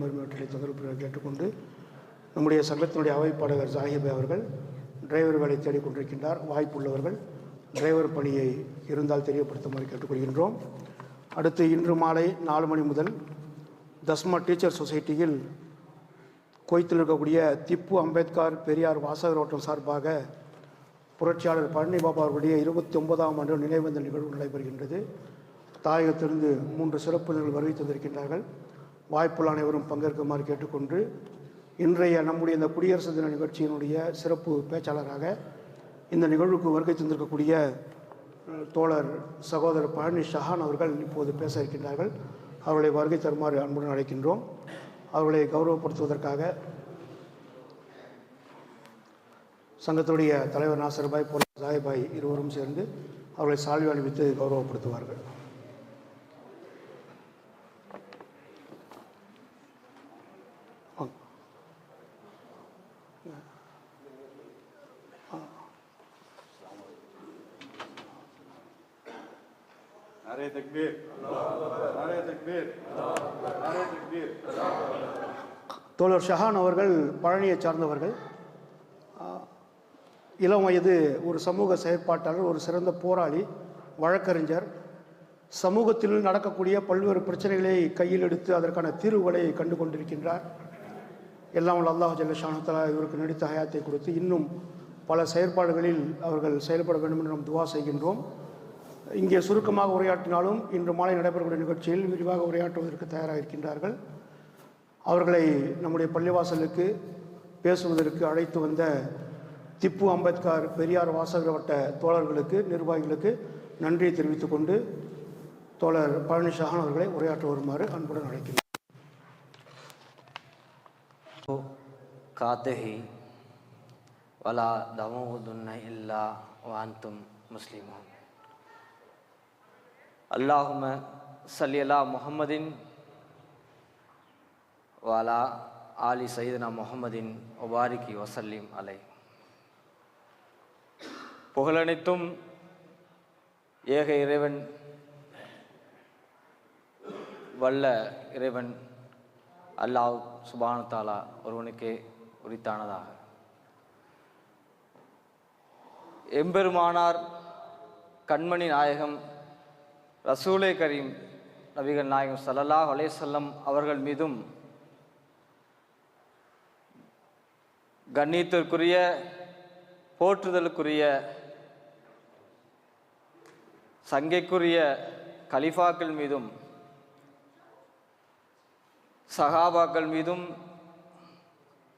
மறுமேட்டலை தொந்தரவு கேட்டுக்கொண்டு நம்முடைய சங்கத்தினுடைய அவைப்பாளர் சாஹிப் அவர்கள் டிரைவர் வேலை தேடிக் கொண்டிருக்கின்றார் வாய்ப்புள்ளவர்கள் டிரைவர் பணியை இருந்தால் தெரியப்படுத்துமாறு கேட்டுக்கொள்கின்றோம். அடுத்து இன்று மாலை நாலு மணி முதல் தஸ்மா டீச்சர் சொசைட்டியில் கோயத்தில் இருக்கக்கூடிய திப்பு அம்பேத்கர் பெரியார் வாசகர் ஓட்டம் சார்பாக புரட்சியாளர் பழனி பாபா அவர்களுடைய இருபத்தி ஒன்பதாம் ஆண்டு நினைவேந்தல் நிகழ்வு நடைபெறுகின்றது. தாயகத்திலிருந்து மூன்று சிறப்பு வருகை தந்திருக்கின்றார்கள். வாய்ப்புள்ள அனைவரும் பங்கேற்குமாறு கேட்டுக்கொண்டு இன்றைய நம்முடைய இந்த குடியரசு தின நிகழ்ச்சியினுடைய சிறப்பு பேச்சாளராக இந்த நிகழ்வுக்கு வருகை தந்திருக்கக்கூடிய தோழர் சகோதரர் பழனி ஷஹான் அவர்கள் இப்போது பேச இருக்கின்றார்கள். அவர்களை வருகை தருமாறு அன்புடன் அழைக்கின்றோம். அவர்களை கௌரவப்படுத்துவதற்காக சங்கத்துடைய தலைவர் நாசர்பாய் பொருள் சாஹிபாய் இருவரும் சேர்ந்து அவர்களை சால்வி அணிவித்து கௌரவப்படுத்துவார்கள். تكبير نعرہ تكبير نعرہ تكبير தோழர் ஷஹான் அவர்கள் பழனியை சார்ந்தவர்கள். இளம் வயது ஒரு சமூக செயற்பாட்டாளர் ஒரு சிறந்த போராளி வழக்கறிஞர். சமூகத்தில் நடக்கக்கூடிய பல்வேறு பிரச்சனைகளை கையில் எடுத்து அதற்கான தீர்வுகளை கண்டு கொண்டிருக்கின்றார் எல்லாம் அல்லாஹ் ஜல்லஷானத்தலா இவருக்கு நடித்த ஹயாத்தை கொடுத்து இன்னும் பல செயற்பாடுகளில் அவர்கள் செயல்பட வேண்டும் என்று நாம் துவா செய்கின்றோம். இங்கே சுருக்கமாக உரையாற்றினாலும் இன்று மாலை நடைபெறக்கூடிய நிகழ்ச்சியில் விரிவாக உரையாற்றுவதற்கு தயாராக இருக்கின்றார்கள் அவர்களை நம்முடைய பள்ளிவாசலுக்கு பேசுவதற்கு அழைத்து வந்த திப்பு அம்பேத்கர் பெரியார் வாசகர் வட்ட தோழர்களுக்கு நிர்வாகிகளுக்கு நன்றியை தெரிவித்துக் கொண்டு தோழர் பழனிசாகன் அவர்களை உரையாற்ற வருமாறு அன்புடன் அழைக்கிறேன் காத்தஹி வலா தமுதுன்ன இல்லா வாந்தும் முஸ்லிமும் அல்லாஹும சல்லியலா முஹம்மதின் வாலா ஆலி சைதனா முகமதின் ஒபாரிக்கி வசல்லிம் அலை. புகழனைத்தும் ஏக இறைவன் வல்ல இறைவன் அல்லாஹ் சுபானத்தாலா ஒருவனுக்கே உரித்தானதாக. எம்பெருமானார் கண்மணி நாயகம் ரசூலே கரீம் நபிகள் நாயகம் சல்லல்லாஹ் அலேசல்லம் அவர்கள் மீதும் கண்ணியத்திற்குரிய போற்றுதலுக்குரிய சங்கைக்குரிய கலிஃபாக்கள் மீதும் சகாபாக்கள் மீதும்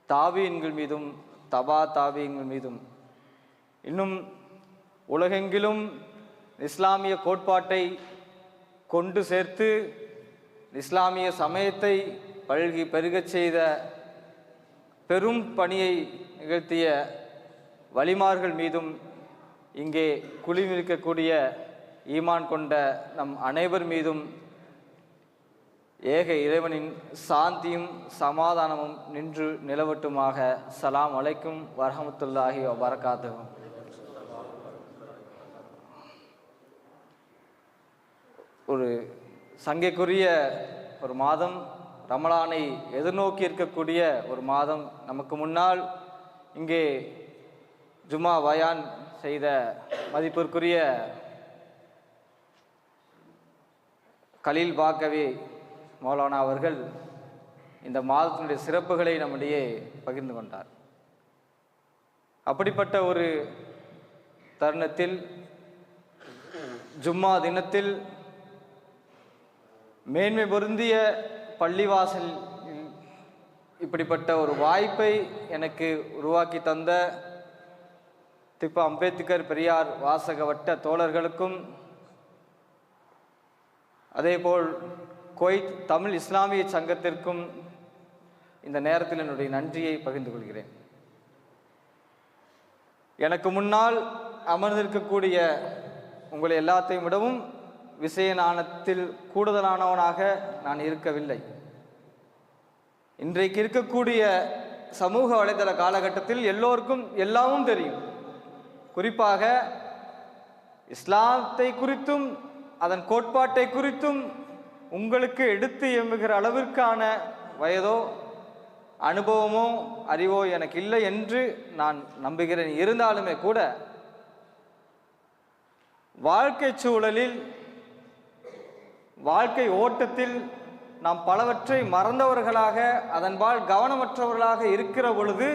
தாவியன்கள் மீதும் தபா தாவியங்கள் மீதும் இன்னும் உலகெங்கிலும் இஸ்லாமிய கோட்பாட்டை கொண்டு சேர்த்து இஸ்லாமிய சமயத்தை பல்கி பெருகச் செய்த பெரும் பணியை நிகழ்த்திய வலிமார்கள் மீதும் இங்கே குழுமிருக்கக்கூடிய ஈமான் கொண்ட நம் அனைவர் மீதும் ஏக இறைவனின் சாந்தியும் சமாதானமும் நின்று நிலவட்டுமாக. சலாம் அலைக்கும் வரஹமத்துல்லாஹி வபரகாத்துகும் ஒரு சங்கைக்குரிய ஒரு மாதம் ரமலானை எதிர்நோக்கி இருக்கக்கூடிய ஒரு மாதம் நமக்கு முன்னால் இங்கே ஜுமா பயான் செய்த மதிப்பிற்குரிய கலீல் பாக்கவி மௌலானா அவர்கள் இந்த மாதத்தினுடைய சிறப்புகளை நம்மிடையே பகிர்ந்து கொண்டார். அப்படிப்பட்ட ஒரு தருணத்தில் ஜும்மா தினத்தில் மேன்மை பொருந்திய பள்ளிவாசல் இப்படிப்பட்ட ஒரு வாய்ப்பை எனக்கு உருவாக்கி தந்த திப்பு அம்பேத்கர் பெரியார் வாசக வட்ட தோழர்களுக்கும் அதேபோல் கொய்த் தமிழ் இஸ்லாமிய சங்கத்திற்கும் இந்த நேரத்தில் என்னுடைய நன்றியை பகிர்ந்து கொள்கிறேன். எனக்கு முன்னால் அமர்ந்திருக்கக்கூடிய உங்களை எல்லாத்தையும் விடவும் விஷயநாணத்தில் கூடுதலானவனாக நான் இருக்கவில்லை. இன்றைக்கு இருக்கக்கூடிய சமூக வலைதள காலகட்டத்தில் எல்லோருக்கும் எல்லாமும் தெரியும். குறிப்பாக இஸ்லாத்தை குறித்தும் அதன் கோட்பாட்டை குறித்தும் உங்களுக்கு எடுத்து எம்புகிற அளவிற்கான வயதோ அனுபவமோ அறிவோ எனக்கு இல்லை என்று நான் நம்புகிறேன். இருந்தாலுமே கூட வாழ்க்கை சூழலில் வாழ்க்கை ஓட்டத்தில் நாம் பலவற்றை மறந்தவர்களாக அதன்பால் கவனமற்றவர்களாக இருக்கிற பொழுது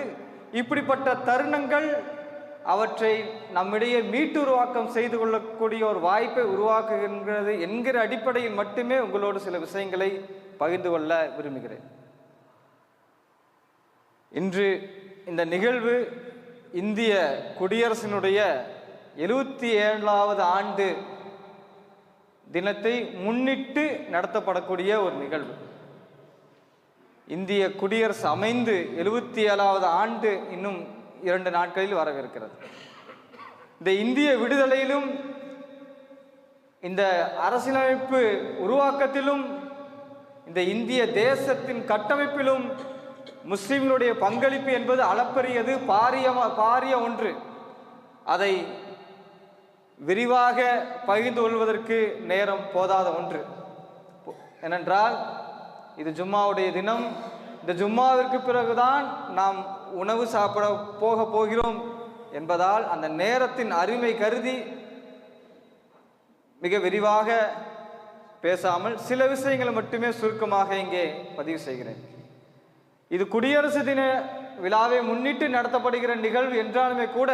இப்படிப்பட்ட தருணங்கள் அவற்றை நம்மிடையே மீட்டுருவாக்கம் செய்து கொள்ளக்கூடிய ஒரு வாய்ப்பை உருவாக்குகின்றது என்கிற அடிப்படையில் மட்டுமே உங்களோடு சில விஷயங்களை பகிர்ந்து கொள்ள விரும்புகிறேன். இன்று இந்த நிகழ்வு இந்திய குடியரசினுடைய எழுபத்தி ஏழாவது ஆண்டு தினத்தை முன்னிட்டு நடத்தப்படக்கூடிய ஒரு நிகழ்வு. இந்திய குடியரசு அமைந்து எழுபத்தி ஏழாவது ஆண்டு இன்னும் இரண்டு நாட்களில் வரவிருக்கிறது. இந்த இந்திய விடுதலையிலும் இந்த அரசியலமைப்பு உருவாக்கத்திலும் இந்த இந்திய தேசத்தின் கட்டமைப்பிலும் முஸ்லிம்களுடைய பங்களிப்பு என்பது அளப்பரியது பாரியமா பாரிய ஒன்று. அதை விரிவாக பகிர்ந்து கொள்வதற்கு நேரம் போதாத ஒன்று. ஏனென்றால் இது ஜும்மாவுடைய தினம். இந்த ஜும்மாவிற்கு பிறகுதான் நாம் உணவு சாப்பிட போக போகிறோம் என்பதால் அந்த நேரத்தின் அருமை கருதி மிக விரிவாக பேசாமல் சில விஷயங்களை மட்டுமே சுருக்கமாக இங்கே பதிவு செய்கிறேன். இது குடியரசு தின விழாவை முன்னிட்டு நடத்தப்படுகிற நிகழ்வு என்றாலுமே கூட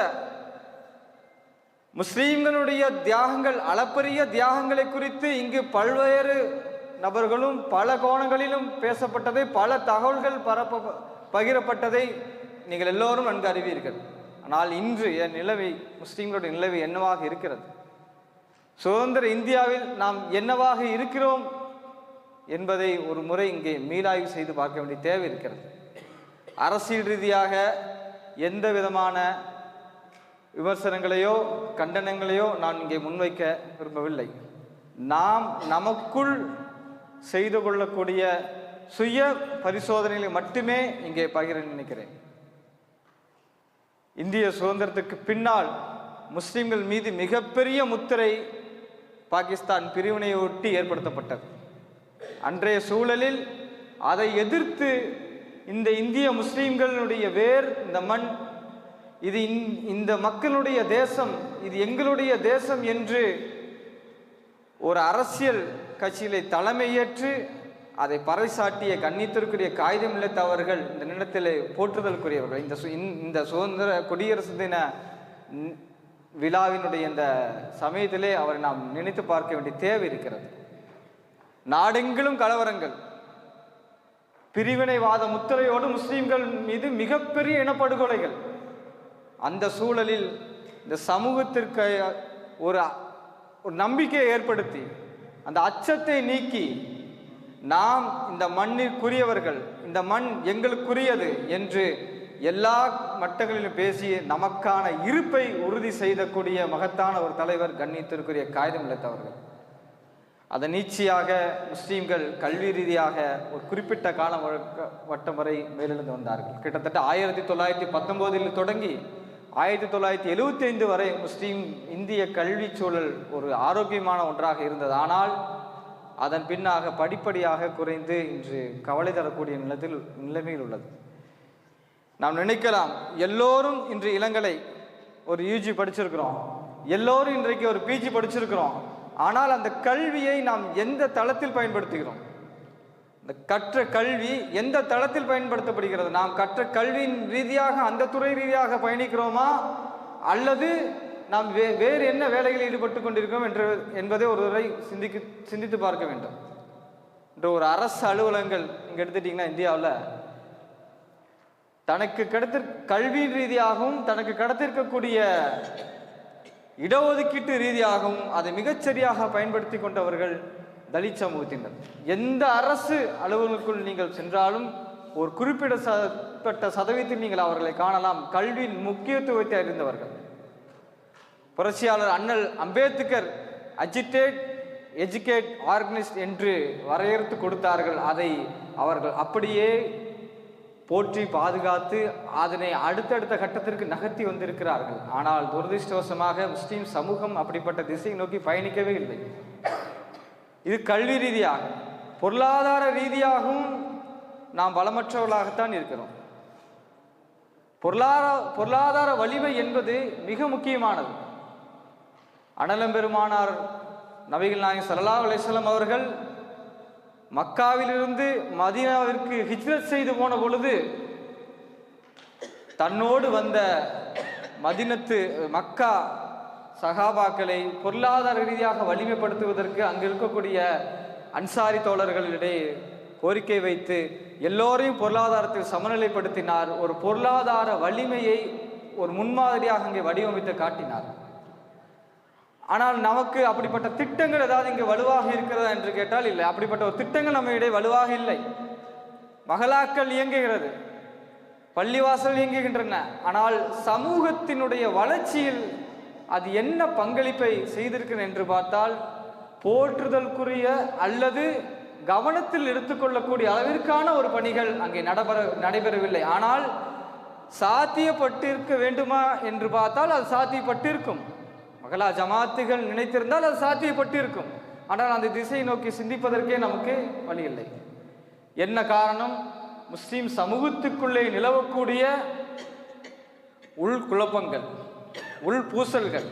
முஸ்லீம்களுடைய தியாகங்கள் அளப்பரிய தியாகங்களை குறித்து இங்கு பல்வேறு நபர்களும் பல கோணங்களிலும் பேசப்பட்டதை பல தகவல்கள் பரப்ப பகிரப்பட்டதை நீங்கள் எல்லோரும் நன்கு அறிவீர்கள். ஆனால் இன்று என் நிலவை முஸ்லீம்களுடைய நிலவு என்னவாக இருக்கிறது? சுதந்திர இந்தியாவில் நாம் என்னவாக இருக்கிறோம் என்பதை ஒரு முறை இங்கே மீளாய்வு செய்து பார்க்க வேண்டிய தேவை இருக்கிறது. அரசியல் ரீதியாக எந்த விதமான விமர்சனங்களையோ கண்டனங்களையோ நான் இங்கே முன்வைக்க விரும்பவில்லை. நாம் நமக்குள் செய்து கொள்ளக்கூடிய சுய பரிசோதனைகளை மட்டுமே இங்கே பகிர நினைக்கிறேன். இந்திய சுதந்திரத்துக்கு பின்னால் முஸ்லிம்கள் மீது மிகப்பெரிய முத்திரை பாகிஸ்தான் பிரிவினையை ஒட்டி ஏற்படுத்தப்பட்டது. அன்றைய சூழலில் அதை எதிர்த்து இந்த இந்திய முஸ்லீம்களுடைய வேர் இந்த மண் இது இந்த- இந்த மக்களுடைய தேசம் இது எங்களுடைய தேசம் என்று ஒரு அரசியல் கட்சியிலே தலைமையேற்று அதை பறைசாட்டிய கண்ணியத்திற்குரிய காகிதம் இல்லத்தவர்கள் இந்த நிலத்திலே போற்றுதலுக்குரியவர்கள். இந்த சு- இந்த- சுதந்திர குடியரசு தின விழாவினுடைய இந்த சமயத்திலே அவரை நாம் நினைத்து பார்க்க வேண்டிய தேவை இருக்கிறது. நாடெங்கிலும் கலவரங்கள் பிரிவினைவாத முத்திரையோடு முஸ்லீம்கள் மீது மிகப்பெரிய இனப்படுகொலைகள் அந்த சூழலில் இந்த சமூகத்திற்கு ஒரு ஒரு நம்பிக்கையை ஏற்படுத்தி அந்த அச்சத்தை நீக்கி நாம் இந்த மண்ணிற்குரியவர்கள் இந்த மண் எங்களுக்குரியது என்று எல்லா மட்டங்களிலும் பேசி நமக்கான இருப்பை உறுதி செய்தக்கூடிய மகத்தான ஒரு தலைவர் கண்ணியத்திற்குரிய காகிதம் இல்லத்தவர்கள் அதன் நீட்சியாக முஸ்லீம்கள் கல்வி ரீதியாக ஒரு குறிப்பிட்ட காலம் வட்டம் வரை மேலெழுந்து வந்தார்கள். கிட்டத்தட்ட ஆயிரத்தி தொள்ளாயிரத்தி பத்தொம்போதில் தொடங்கி ஆயிரத்தி தொள்ளாயிரத்தி எழுவத்தி ஐந்து வரை முஸ்லீம் இந்திய கல்வி சூழல் ஒரு ஆரோக்கியமான ஒன்றாக இருந்தது. ஆனால் அதன் பின்னாக படிப்படியாக குறைந்து இன்று கவலை தரக்கூடிய நிலத்தில் நிலைமையில் உள்ளது. நாம் நினைக்கலாம் எல்லோரும் இன்று இளங்கலை ஒரு யூஜி படிச்சிருக்கிறோம். எல்லோரும் இன்றைக்கு ஒரு பிஜி படிச்சிருக்கிறோம். ஆனால் அந்த கல்வியை நாம் எந்த தளத்தில் பயன்படுத்துகிறோம்? இந்த கற்ற கல்வி எந்த தளத்தில் பயன்படுத்தப்படுகிறது? நாம் கற்ற கல்வியின் ரீதியாக அந்த துறை ரீதியாக பயணிக்கிறோமா? அல்லது நாம் வே வேறு என்ன வேலைகளில் ஈடுபட்டு கொண்டிருக்கிறோம் என்று என்பதை ஒரு முறை சிந்திக்கு சிந்தித்து பார்க்க வேண்டும். இன்று ஒரு அரசு அலுவலகங்கள் இங்கே எடுத்துட்டிங்கன்னா இந்தியாவில் தனக்கு கிடைத்த கல்வி ரீதியாகவும் தனக்கு கிடைத்திருக்கக்கூடிய இடஒதுக்கீட்டு ரீதியாகவும் அதை மிகச்சரியாக பயன்படுத்தி கொண்டவர்கள் தலித் சமூகத்தினர் எந்த அரசு அலுவலகங்களுக்குள் நீங்கள் சென்றாலும் ஒரு குறிப்பிடப்பட்ட சதவீதத்தில் நீங்கள் அவர்களை காணலாம். கல்வியின் முக்கியத்துவத்தை அறிந்தவர்கள். புரட்சியாளர் அண்ணல் அம்பேத்கர் அஜிடேட் எஜுகேட் ஆர்கனைஸ்ட் என்று வரையறுத்து கொடுத்தார்கள். அதை அவர்கள் அப்படியே போற்றி பாதுகாத்து அதனை அடுத்தடுத்த கட்டத்திற்கு நகர்த்தி வந்திருக்கிறார்கள். ஆனால் துரதிருஷ்டவசமாக முஸ்லீம் சமூகம் அப்படிப்பட்ட திசையை நோக்கி பயணிக்கவே இல்லை. இது கல்வி ரீதியாக பொருளாதார ரீதியாகவும் நாம் வளமற்றவர்களாகத்தான் இருக்கிறோம். பொருளாதார பொருளாதார வலிமை என்பது மிக முக்கியமானது. அனலம் பெருமானார் நபிகள் நாயகம் சல்லா அலிஸ்லாம் அவர்கள் மக்காவிலிருந்து மதீனாவிற்கு ஹிஜ்ரத் செய்து போன பொழுது தன்னோடு வந்த மதினத்து மக்கா சகாபாக்களை பொருளாதார ரீதியாக வலிமைப்படுத்துவதற்கு அங்கு இருக்கக்கூடிய அன்சாரி தோழர்களிடையே கோரிக்கை வைத்து எல்லோரையும் பொருளாதாரத்தில் சமநிலைப்படுத்தினார். ஒரு பொருளாதார வலிமையை ஒரு முன்மாதிரியாக அங்கே வடிவமைத்து காட்டினார். ஆனால் நமக்கு அப்படிப்பட்ட திட்டங்கள் ஏதாவது இங்கே வலுவாக இருக்கிறதா என்று கேட்டால் இல்லை. அப்படிப்பட்ட ஒரு திட்டங்கள் நம்ம இடையே வலுவாக இல்லை. மகளாக்கள் இயங்குகிறது. பள்ளிவாசல் இயங்குகின்றன. ஆனால் சமூகத்தினுடைய வளர்ச்சியில் அது என்ன பங்களிப்பை செய்திருக்கிறேன் என்று பார்த்தால் போற்றுதலுக்குரிய அல்லது கவனத்தில் எடுத்துக்கொள்ளக்கூடிய அளவிற்கான ஒரு பணிகள் அங்கே நடைபெற நடைபெறவில்லை. ஆனால் சாத்தியப்பட்டிருக்க வேண்டுமா என்று பார்த்தால் அது சாத்தியப்பட்டிருக்கும். மகளா ஜமாத்துகள் நினைத்திருந்தால் அது சாத்தியப்பட்டிருக்கும். ஆனால் அந்த திசையை நோக்கி சிந்திப்பதற்கே நமக்கு வழி இல்லை என்ன காரணம்? முஸ்லீம் சமூகத்துக்குள்ளே நிலவக்கூடிய உள் குழப்பங்கள் உள் பூசல்கள்.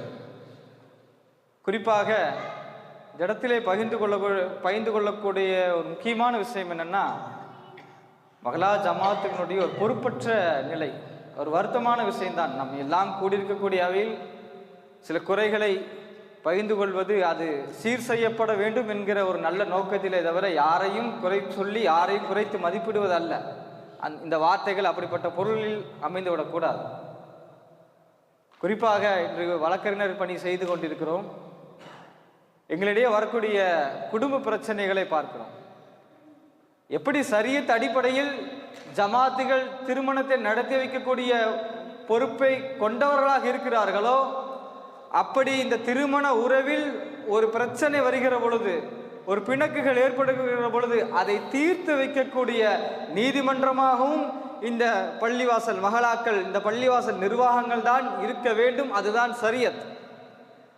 குறிப்பாக இந்த இடத்திலே பகிர்ந்து கொள்ள பகிர்ந்து கொள்ளக்கூடிய ஒரு முக்கியமான விஷயம் என்னென்னா மகளா ஜமாத்துகளுடைய ஒரு பொறுப்பற்ற நிலை. ஒரு வருத்தமான விஷயம்தான். நம் எல்லாம் கூடியிருக்கக்கூடிய அவையில் சில குறைகளை பகிர்ந்து கொள்வது அது சீர் செய்யப்பட வேண்டும் என்கிற ஒரு நல்ல நோக்கத்திலே தவிர யாரையும் குறை சொல்லி யாரையும் குறைத்து மதிப்பிடுவது அல்ல அந் இந்த வார்த்தைகள் அப்படிப்பட்ட பொருளில் அமைந்து விடக்கூடாது குறிப்பாக இன்று வழக்கறிஞர் பணி செய்து கொண்டிருக்கிறோம். எங்களிடையே வரக்கூடிய குடும்ப பிரச்சனைகளை பார்க்கிறோம். எப்படி சரியத் அடிப்படையில் ஜமாத்துகள் திருமணத்தை நடத்தி வைக்கக்கூடிய பொறுப்பை கொண்டவர்களாக இருக்கிறார்களோ அப்படி இந்த திருமண உறவில் ஒரு பிரச்சனை வருகிற பொழுது ஒரு பிணக்குகள் ஏற்படுகிற பொழுது அதை தீர்த்து வைக்கக்கூடிய நீதிமன்றமாகவும் இந்த பள்ளிவாசல் மகளாக்கள் இந்த பள்ளிவாசல் நிர்வாகங்கள் தான் இருக்க வேண்டும் அதுதான் சரியத்.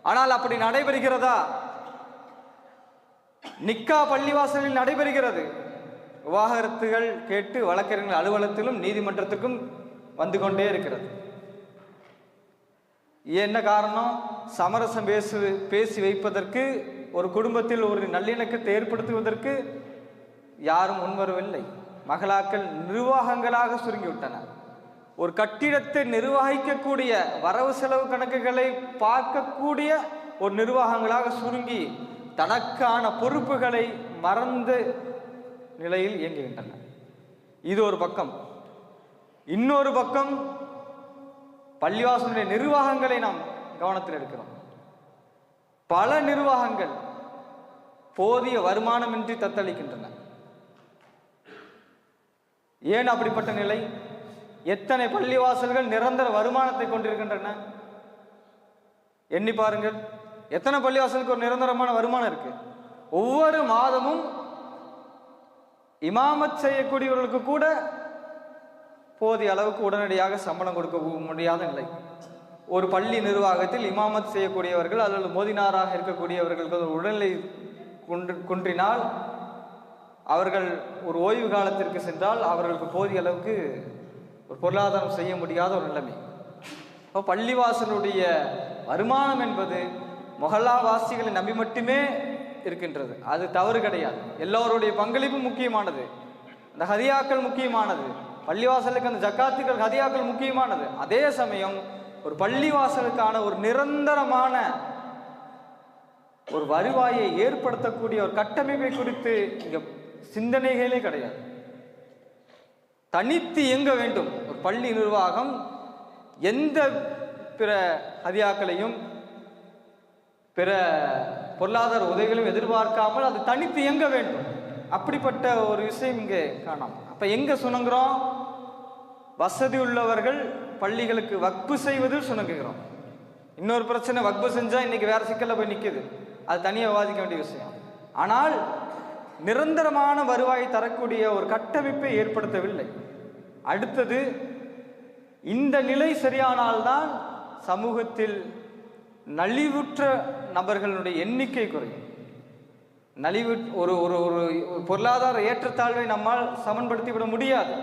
ஆனால் அப்படி நடைபெறுகிறதா? நிக்கா பள்ளிவாசலில் நடைபெறுகிறது. விவாகரத்துகள் கேட்டு வழக்கறிஞர் அலுவலகத்திலும் நீதிமன்றத்துக்கும் வந்து கொண்டே இருக்கிறது. என்ன காரணம்? சமரசம் பேசு பேசி வைப்பதற்கு ஒரு குடும்பத்தில் ஒரு நல்லிணக்கத்தை ஏற்படுத்துவதற்கு யாரும் முன்வரவில்லை. மகளாக்கள் நிர்வாகங்களாக சுருங்கிவிட்டன. ஒரு கட்டிடத்தை நிர்வகிக்கக்கூடிய வரவு செலவு கணக்குகளை பார்க்கக்கூடிய ஒரு நிர்வாகங்களாக சுருங்கி தனக்கான பொறுப்புகளை மறந்து நிலையில் இயங்குகின்றன. இது ஒரு பக்கம். இன்னொரு பக்கம் பள்ளிவாசனுடைய நிர்வாகங்களை நாம் கவனத்தில் எடுக்கிறோம். பல நிர்வாகங்கள் போதிய வருமானமின்றி தத்தளிக்கின்றன. ஏன் அப்படிப்பட்ட நிலை? எத்தனை பள்ளிவாசல்கள் நிரந்தர வருமானத்தை கொண்டிருக்கின்றன? எண்ணி பாருங்கள். எத்தனை பள்ளிவாசலுக்கு ஒரு நிரந்தரமான வருமானம் இருக்கு? ஒவ்வொரு மாதமும் இமாமத் செய்யக்கூடியவர்களுக்கு கூட போதிய அளவுக்கு உடனடியாக சம்பளம் கொடுக்க முடியாத நிலை. ஒரு பள்ளி நிர்வாகத்தில் இமாமத் செய்யக்கூடியவர்கள் அல்லது மோதினாராக இருக்கக்கூடியவர்களுக்கு உடல்நிலை குன்று குன்றினால் அவர்கள் ஒரு ஓய்வு காலத்திற்கு சென்றால் அவர்களுக்கு போதிய அளவுக்கு ஒரு பொருளாதாரம் செய்ய முடியாத ஒரு நிலைமை. இப்போ பள்ளிவாசலுடைய வருமானம் என்பது மொஹல்லாவாசிகளை நம்பி மட்டுமே இருக்கின்றது. அது தவறு கிடையாது. எல்லோருடைய பங்களிப்பு முக்கியமானது. அந்த ஹதியாக்கள் முக்கியமானது. பள்ளிவாசலுக்கு அந்த ஜக்காத்துக்கள் ஹதியாக்கள் முக்கியமானது. அதே சமயம் ஒரு பள்ளிவாசலுக்கான ஒரு நிரந்தரமான ஒரு வருவாயை ஏற்படுத்தக்கூடிய ஒரு கட்டமைப்பை குறித்து இங்கே சிந்தனைகளே கிடையாது. தனித்து இயங்க வேண்டும். ஒரு பள்ளி நிர்வாகம் எந்த பிற அதியாக்களையும் பிற பொருளாதார உதவிகளையும் எதிர்பார்க்காமல் அது தனித்து இயங்க வேண்டும். அப்படிப்பட்ட ஒரு விஷயம் இங்கே காணாம். அப்ப எங்க சுணங்குறோம்? வசதி உள்ளவர்கள் பள்ளிகளுக்கு வக்பு செய்வதில் சுணங்குகிறோம். இன்னொரு பிரச்சனை வக்பு செஞ்சா இன்னைக்கு வேற சிக்கலில் போய் நிற்குது அது தனியாக விவாதிக்க வேண்டிய விஷயம். ஆனால் நிரந்தரமான வருவாய் தரக்கூடிய ஒரு கட்டமைப்பை ஏற்படுத்தவில்லை. அடுத்தது இந்த நிலை சரியானால்தான் சமூகத்தில் நலிவுற்ற நபர்களுடைய எண்ணிக்கை குறையும். நலிவு ஒரு ஒரு ஒரு பொருளாதார ஏற்றத்தாழ்வை நம்மால் சமன்படுத்தி விட முடியாது.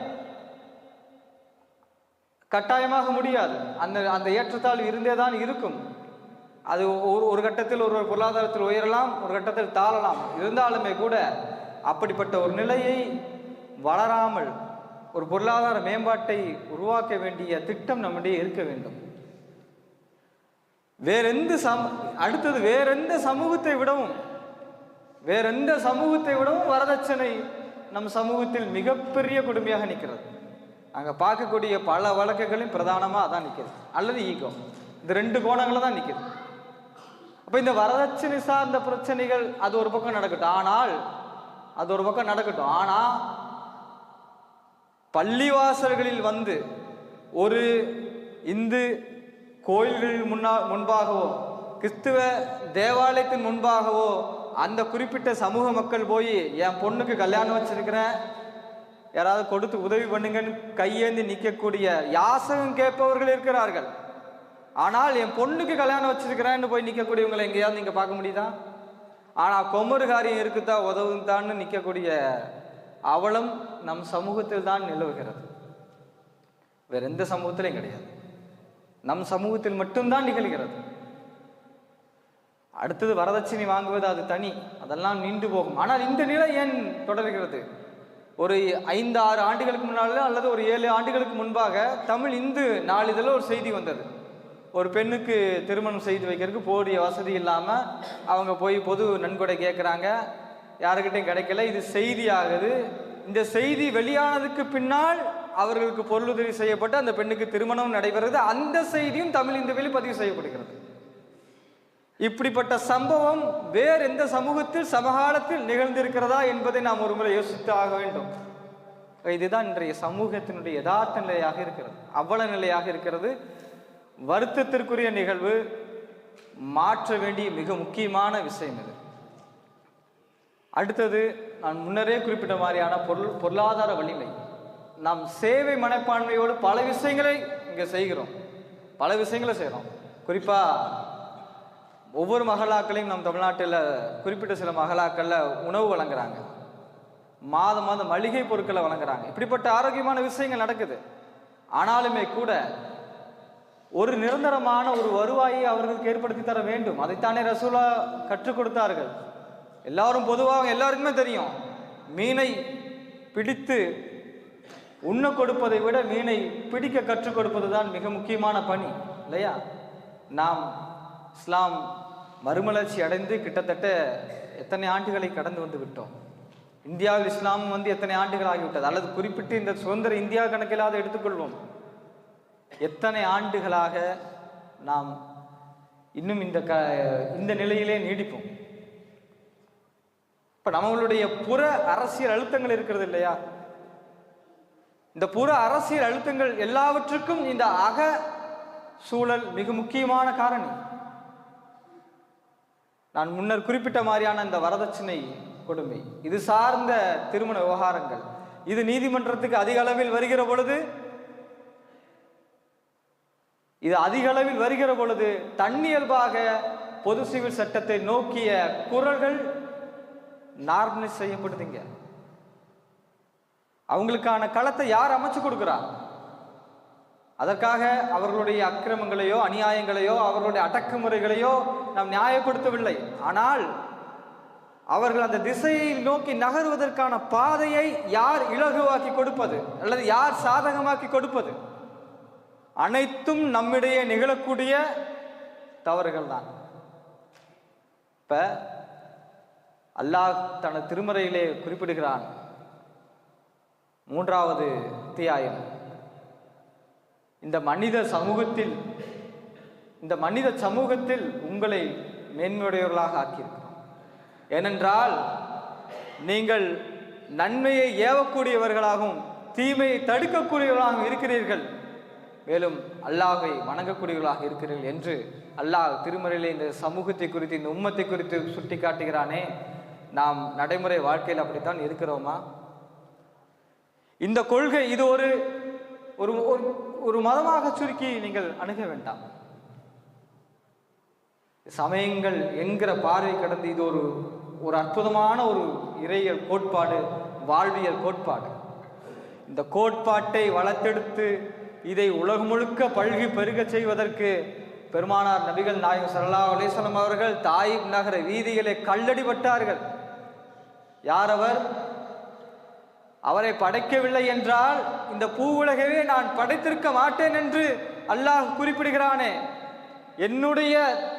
கட்டாயமாக முடியாது. அந்த அந்த ஏற்றத்தாழ்வு இருந்தே தான் இருக்கும். அது ஒரு ஒரு கட்டத்தில் ஒரு ஒரு பொருளாதாரத்தில் உயரலாம் ஒரு கட்டத்தில் தாழலாம். இருந்தாலுமே கூட அப்படிப்பட்ட ஒரு நிலையை வளராமல் ஒரு பொருளாதார மேம்பாட்டை உருவாக்க வேண்டிய திட்டம் நம்மிடையே இருக்க வேண்டும். வேறெந்த சம அடுத்தது வேறெந்த சமூகத்தை விடவும் வேறெந்த சமூகத்தை விடவும் வரதட்சணை நம் சமூகத்தில் மிகப்பெரிய கொடுமையாக நிற்கிறது. அங்கே பார்க்கக்கூடிய பல வழக்குகளையும் பிரதானமாக அதான் நிற்கிறது. அல்லது ஈகோ. இந்த ரெண்டு கோணங்களில் தான் நிற்கிறது. அப்போ இந்த வரதட்சணை சார்ந்த பிரச்சனைகள் அது ஒரு பக்கம் நடக்கட்டும். ஆனால் அது ஒரு பக்கம் நடக்கட்டும். ஆனால் பள்ளிவாசல்களில் வந்து ஒரு இந்து கோயில்களில் முன்னா முன்பாகவோ கிறிஸ்துவ தேவாலயத்தின் முன்பாகவோ அந்த குறிப்பிட்ட சமூக மக்கள் போய் என் பொண்ணுக்கு கல்யாணம் வச்சிருக்கிறேன். யாராவது கொடுத்து உதவி பண்ணுங்கன்னு கையேந்தி நிற்கக்கூடிய யாசகம் கேட்பவர்கள் இருக்கிறார்கள். ஆனால் என் பொண்ணுக்கு கல்யாணம் வச்சிருக்கிறேன்னு போய் நிற்கக்கூடியவங்களை எங்கேயாவது நீங்கள் பார்க்க முடியுதா? ஆனால் கொமரு காரியம் இருக்குதா உதவுதான்னு நிற்கக்கூடிய அவலம் நம் சமூகத்தில் தான் நிலவுகிறது. வேற எந்த சமூகத்திலையும் கிடையாது. நம் சமூகத்தில் மட்டும்தான் நிகழ்கிறது. அடுத்தது வரதட்சணை வாங்குவது அது தனி. அதெல்லாம் நீண்டு போகும். ஆனால் இந்த நிலை ஏன் தொடர்கிறது? ஒரு ஐந்து ஆறு ஆண்டுகளுக்கு முன்னால் அல்லது ஒரு ஏழு ஆண்டுகளுக்கு முன்பாக தமிழ் இந்து நாளிதழில் ஒரு செய்தி வந்தது. ஒரு பெண்ணுக்கு திருமணம் செய்து வைக்கிறதுக்கு போதிய வசதி இல்லாமல் அவங்க போய் பொது நன்கொடை கேட்குறாங்க யாருக்கிட்டையும் கிடைக்கல. இது செய்தி ஆகுது இந்த செய்தி வெளியானதுக்கு பின்னால் அவர்களுக்கு பொருளுதவி செய்யப்பட்டு அந்த பெண்ணுக்கு திருமணம் நடைபெறுது. அந்த செய்தியும் தமிழ் இந்துவில் பதிவு செய்யப்படுகிறது. இப்படிப்பட்ட சம்பவம் வேறு எந்த சமூகத்தில் சமகாலத்தில் நிகழ்ந்திருக்கிறதா என்பதை நாம் ஒருமுறை யோசித்து ஆக வேண்டும். இதுதான் இன்றைய சமூகத்தினுடைய யதார்த்த நிலையாக இருக்கிறது. அவ்வள நிலையாக இருக்கிறது. வருத்தத்திற்குரிய நிகழ்வு மாற்ற வேண்டிய மிக முக்கியமான விஷயம் இது. அடுத்தது நான் முன்னரே குறிப்பிட்ட மாதிரியான பொருள் பொருளாதார வலிமை. நாம் சேவை மனப்பான்மையோடு பல விஷயங்களை இங்கே செய்கிறோம். பல விஷயங்களை செய்கிறோம். குறிப்பாக ஒவ்வொரு மகளாக்களையும் நம் தமிழ்நாட்டில் குறிப்பிட்ட சில மகளாக்களில் உணவு வழங்குறாங்க. மாதம் மாதம் மளிகை பொருட்களை வழங்குறாங்க. இப்படிப்பட்ட ஆரோக்கியமான விஷயங்கள் நடக்குது. ஆனாலுமே கூட ஒரு நிரந்தரமான ஒரு வருவாயை அவர்களுக்கு ஏற்படுத்தி தர வேண்டும். அதைத்தானே ரசூலா கற்றுக் கொடுத்தார்கள். எல்லாரும் பொதுவாக எல்லாருக்குமே தெரியும். மீனை பிடித்து உண்ண கொடுப்பதை விட மீனை பிடிக்க கற்றுக் கொடுப்பது தான் மிக முக்கியமான பணி இல்லையா? நாம் இஸ்லாம் மறுமலர்ச்சி அடைந்து கிட்டத்தட்ட எத்தனை ஆண்டுகளை கடந்து வந்து விட்டோம்? இந்தியாவில் இஸ்லாம் வந்து எத்தனை ஆண்டுகள் ஆகிவிட்டது? அல்லது குறிப்பிட்டு இந்த சுதந்திர இந்தியா கணக்கிலாவது எடுத்துக்கொள்வோம். எத்தனை ஆண்டுகளாக நாம் இன்னும் இந்த க இந்த நிலையிலே நீடிப்போம்? இப்ப நம்மளுடைய புற அரசியல் அழுத்தங்கள் இருக்கிறது இல்லையா? இந்த புற அரசியல் அழுத்தங்கள் எல்லாவற்றுக்கும் இந்த அக சூழல் மிக முக்கியமான காரணி. நான் முன்னர் குறிப்பிட்ட மாதிரியான இந்த வரதட்சணை கொடுமை இது சார்ந்த திருமண விவகாரங்கள் இது நீதிமன்றத்துக்கு அதிக அளவில் வருகிற பொழுது இது அதிக அளவில் வருகிற பொழுது தன்னியல்பாக பொது சிவில் சட்டத்தை நோக்கிய குரல்கள் நார்மலைஸ் செய்யப்படுதுங்க. அவங்களுக்கான களத்தை யார் அமைச்சு கொடுக்குறா? அதற்காக அவர்களுடைய அக்கிரமங்களையோ அநியாயங்களையோ அவர்களுடைய அடக்குமுறைகளையோ நாம் நியாயப்படுத்தவில்லை. ஆனால் அவர்கள் அந்த திசையை நோக்கி நகர்வதற்கான பாதையை யார் இலகுவாக்கி கொடுப்பது? அல்லது யார் சாதகமாக்கி கொடுப்பது? அனைத்தும் நம்மிடையே நிகழக்கூடிய தவறுகள் தான் இப்ப அல்லாஹ் தனது திருமறையிலே குறிப்பிடுகிறான். மூன்றாவது அத்தியாயம். இந்த மனித சமூகத்தில் இந்த மனித சமூகத்தில் உங்களை மேன்மையுடையவர்களாக ஆக்கியிருக்கிறோம். ஏனென்றால் நீங்கள் நன்மையை ஏவக்கூடியவர்களாகவும் தீமையை தடுக்கக்கூடியவர்களாகவும் இருக்கிறீர்கள். மேலும் அல்லாஹை வணங்கக்கூடியவர்களாக இருக்கிறீர்கள் என்று அல்லாஹ் திருமறையிலே இந்த சமூகத்தை குறித்து இந்த உம்மத்தை குறித்து சுட்டி காட்டுகிறானே நாம் நடைமுறை வாழ்க்கையில் அப்படித்தான் இருக்கிறோமா? இந்த கொள்கை இது ஒரு ஒரு ஒரு- ஒரு மதமாக சுருக்கி நீங்கள் அணுக வேண்டாம். சமயங்கள் என்கிற பார்வை கடந்து இது ஒரு ஒரு அற்புதமான ஒரு இறையியல் கோட்பாடு வாழ்வியல் கோட்பாடு. இந்த கோட்பாட்டை வளர்த்தெடுத்து இதை உலகம் முழுக்க பல்கி பெருகச் செய்வதற்கு பெருமானார் நபிகள் நாயகம் சல்லா அலைஹி அவர்கள் தாயிப் நகர வீதிகளை கல்லடிபட்டார்கள் யார் அவர்? அவரை படைக்கவில்லை என்றால் இந்த பூ உலகவே நான் படைத்திருக்க மாட்டேன் என்று அல்லாஹ் குறிப்பிடுகிறானே. என்னுடைய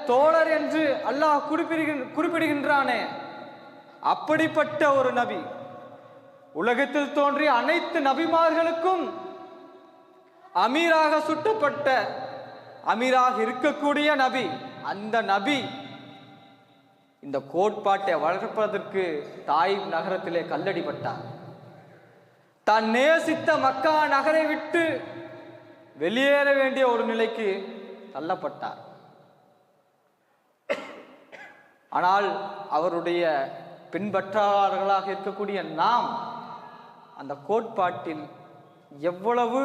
தோழர் என்று அல்லாஹ் குறிப்பிடுகின் குறிப்பிடுகின்றானே. அப்படிப்பட்ட ஒரு நபி உலகத்தில் தோன்றிய அனைத்து நபிமார்களுக்கும் அமீராக சுட்டப்பட்ட அமீராக இருக்கக்கூடிய நபி அந்த நபி இந்த கோட்பாட்டை வளர்ப்பதற்கு தாய் நகரத்திலே கல்லடிப்பட்டார் தான் நேசித்த மக்கா நகரை விட்டு வெளியேற வேண்டிய ஒரு நிலைக்கு தள்ளப்பட்டார். ஆனால் அவருடைய பின்பற்றாளர்களாக இருக்கக்கூடிய நாம் அந்த கோட்பாட்டில் எவ்வளவு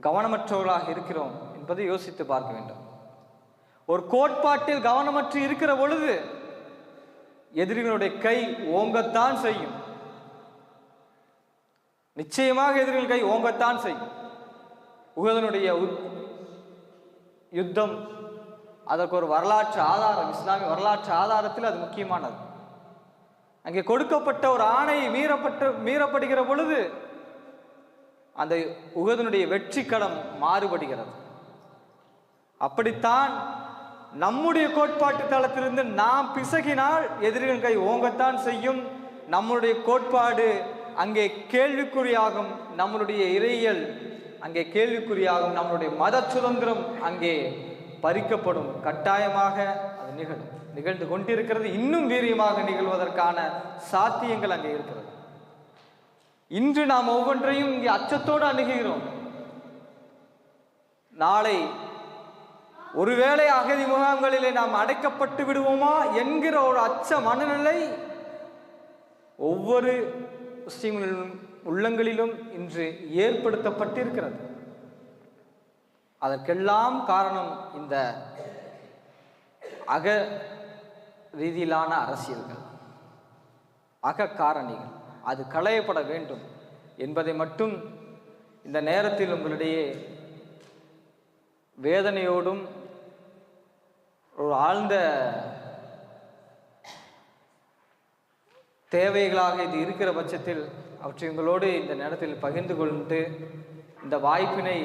கவனமற்றவர்களாக இருக்கிறோம் என்பதை யோசித்து பார்க்க வேண்டும். ஒரு கோட்பாட்டில் கவனமற்று இருக்கிற பொழுது எதிரிகளுடைய கை ஓங்கத்தான் செய்யும். நிச்சயமாக எதிரிகள் கை ஓங்கத்தான் செய்யும். உகதனுடைய உத்- யுத்தம் அதற்கு ஒரு வரலாற்று ஆதாரம் இஸ்லாமிய வரலாற்று ஆதாரத்தில் அது முக்கியமானது. அங்கே கொடுக்கப்பட்ட ஒரு ஆணை மீறப்பட்டு மீறப்படுகிற பொழுது அந்த உகதனுடைய வெற்றி களம் மாறுபடுகிறது. அப்படித்தான் நம்முடைய கோட்பாட்டு தளத்திலிருந்து நாம் பிசகினால் எதிரிகள் கை ஓங்கத்தான் செய்யும். நம்முடைய கோட்பாடு அங்கே கேள்விக்குறியாகும் நம்மளுடைய இறையியல் அங்கே கேள்விக்குறியாகும் நம்மளுடைய மத சுதந்திரம் அங்கே பறிக்கப்படும். கட்டாயமாக அது நிகழும். நிகழ்ந்து கொண்டிருக்கிறது இன்னும் வீரியமாக நிகழ்வதற்கான சாத்தியங்கள் அங்கே இருக்கிறது. இன்று நாம் ஒவ்வொன்றையும் இங்கே அச்சத்தோடு அணுகுகிறோம். நாளை ஒருவேளை அகதி முகாம்களிலே நாம் அடைக்கப்பட்டு விடுவோமா என்கிற ஒரு அச்ச மனநிலை ஒவ்வொரு முஸ்லீம்களிலும் உள்ளங்களிலும் இன்று ஏற்படுத்தப்பட்டிருக்கிறது. அதற்கெல்லாம் காரணம் இந்த அக ரீதியிலான அரசியல்கள் அகக்காரணிகள் அது களையப்பட வேண்டும் என்பதை மட்டும் இந்த நேரத்தில் உங்களிடையே வேதனையோடும் ஒரு ஆழ்ந்த தேவைகளாக இது இருக்கிற பட்சத்தில் அவற்றை உங்களோடு இந்த நேரத்தில் பகிர்ந்து கொண்டு இந்த வாய்ப்பினை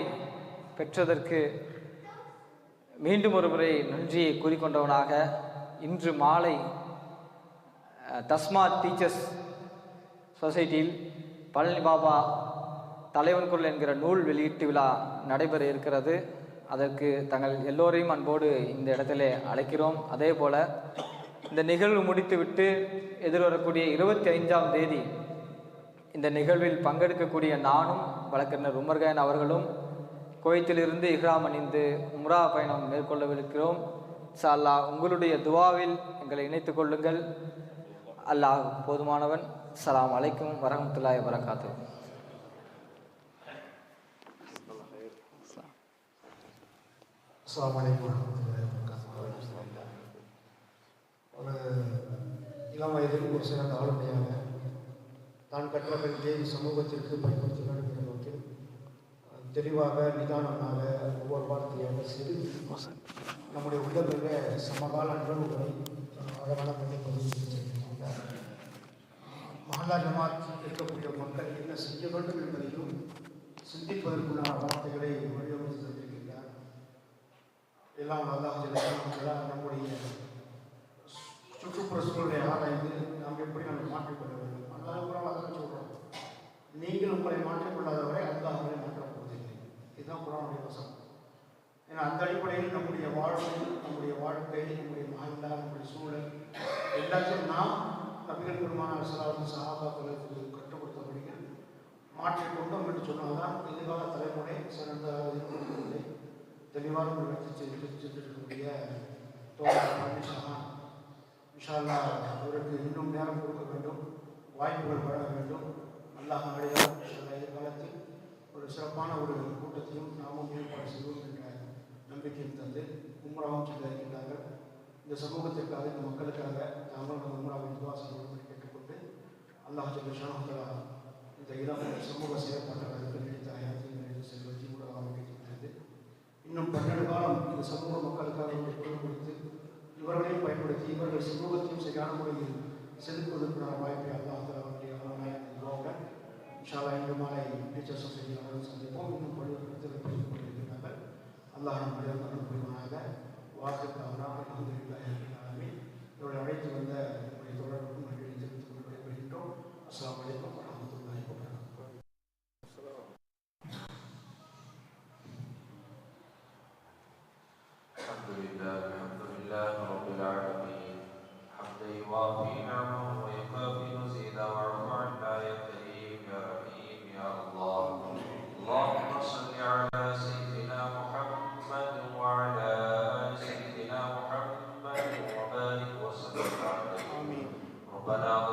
பெற்றதற்கு மீண்டும் ஒரு முறை நன்றியை கூறிக்கொண்டவனாக இன்று மாலை தஸ்மா தஸ்மாத் டீச்சர்ஸ் சொசைட்டியில் பழனி பாபா தலைவன் குரல் என்கிற நூல் வெளியீட்டு விழா நடைபெற இருக்கிறது. அதற்கு தங்கள் எல்லோரையும் அன்போடு இந்த இடத்திலே அழைக்கிறோம். அதே போல் இந்த நிகழ்வு முடித்துவிட்டு எதிர்வரக்கூடிய இருபத்தி ஐந்தாம் தேதி இந்த நிகழ்வில் பங்கெடுக்கக்கூடிய நானும் வழக்கறிஞர் உமர்கயன் அவர்களும் குவைத்திலிருந்து இஹ்ராம் அணிந்து உம்ரா பயணம் மேற்கொள்ளவிருக்கிறோம். இன்ஷா அல்லாஹ் உங்களுடைய துவாவில் எங்களை இணைத்து கொள்ளுங்கள். அல்லாஹ் போதுமானவன். அஸ்லாம் வலைக்கம் வரமத்துல்லாய் வரகாத்து ஒரு இளம் வயதில் ஒரு சிறந்த ஆளுமையாக தான் கற்ற கல்வியை சமூகத்திற்கு பயன்படுத்த வேண்டும் என்ற நோக்கில் தெளிவாக நிதானமாக ஒவ்வொரு வார்த்தையாக சிறு நம்முடைய உள்ளங்களில் சமகால நிகழ்வுகளை அழகான பண்ணி பதிவு மஹல்லா ஜமாத் இருக்கக்கூடிய மக்கள் என்ன செய்ய வேண்டும் என்பதையும் சிந்திப்பதற்குள்ளான வார்த்தைகளை வழிவகுத்து தந்திருக்கின்றார். எல்லாம் அல்லாஹ் நம்முடைய சுற்றுப்புற சூழலை ஆராய்ந்து நாம் எப்படி நம்ம மாற்றிக்கொள்ள வேண்டும்? அல்லாஹ் குரான் அதான் சொல்கிறோம் நீங்கள் உங்களை மாற்றிக்கொள்ளாதவரை அல்லாஹ் உங்களை மாற்றப் இதுதான் குரானுடைய வசம் ஏன்னா அந்த அடிப்படையில் நம்முடைய வாழ்வு நம்முடைய வாழ்க்கை நம்முடைய மகந்தா நம்முடைய சூழல் எல்லாத்தையும் நாம் நபிகள் பெருமான சலாத்து சகாபாக்களுக்கு கற்றுக் கொடுத்தபடிகள் மாற்றிக்கொண்டோம் என்று சொன்னால்தான் எதிர்கால தலைமுறை சிறந்த இருக்கக்கூடிய தெளிவான ஒரு வெற்றி சென்றிருக்கக்கூடிய தோழர் பழனிசாமி. இன்ஷால்லா அவருக்கு இன்னும் நேரம் கொடுக்க வேண்டும். வாய்ப்புகள் வழங்க வேண்டும். அல்லாஹ் நாடியால் எதிர்காலத்தில் ஒரு சிறப்பான ஒரு கூட்டத்தையும் நாமும் ஏற்பாடு செய்வோம் என்ற நம்பிக்கையும் தந்து உம்ராவும் செல்ல இந்த சமூகத்திற்காக இந்த மக்களுக்காக நாங்களும் நம்ம உமராவை விசுவாசம் பண்ணி கேட்டுக்கொண்டு அல்லாஹ் ஜல்ஷானத்தலா இந்த இராமுடைய சமூக செயற்பாட்டாளர்கள் நினைத்தாயாத்திரை செல்வதி கூட அமைக்கின்றது இன்னும் பன்னெண்டு காலம் இந்த சமூக மக்களுக்காக குழு கொடுத்து இவர்களையும் பயன்படுத்தி இவர்கள் சமூகத்தையும் சரியான முறையில் செலுத்துவதற்கான வாய்ப்பை அல்லாஹ் தலா அவருடைய ஆளாக நிறுவாங்க இன்ஷாலா இன்று மாலை டீச்சர் சொசைட்டி அவர்கள் சந்திப்போம். இன்னும் பள்ளிகள் கொண்டிருக்கிறார்கள். அல்லாஹ் நம்முடைய புரிவானாக வாசித்தவனா நம்மை அழைத்து வந்த நம்முடைய தொடர்புக்கும் நன்றி தெரிவித்துக் கொண்டு வருகின்றோம் அஸ்லாம் வலைக்கம் ربنا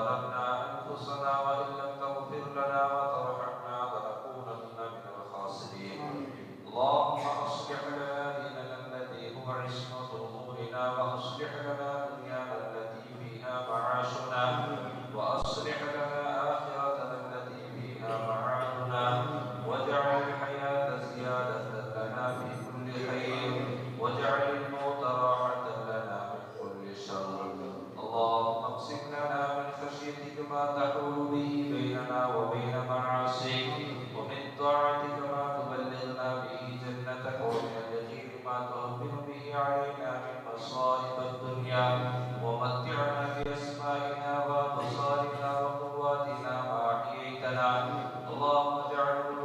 اللهم اجعله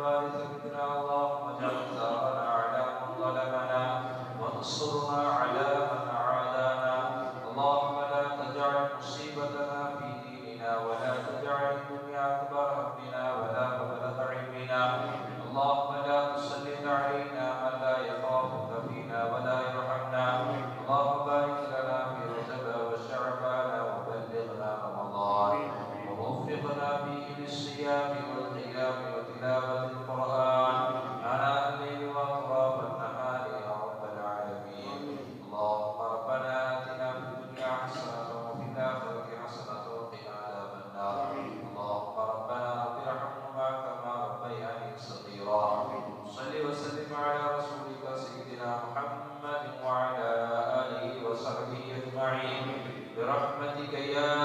برحمتك يا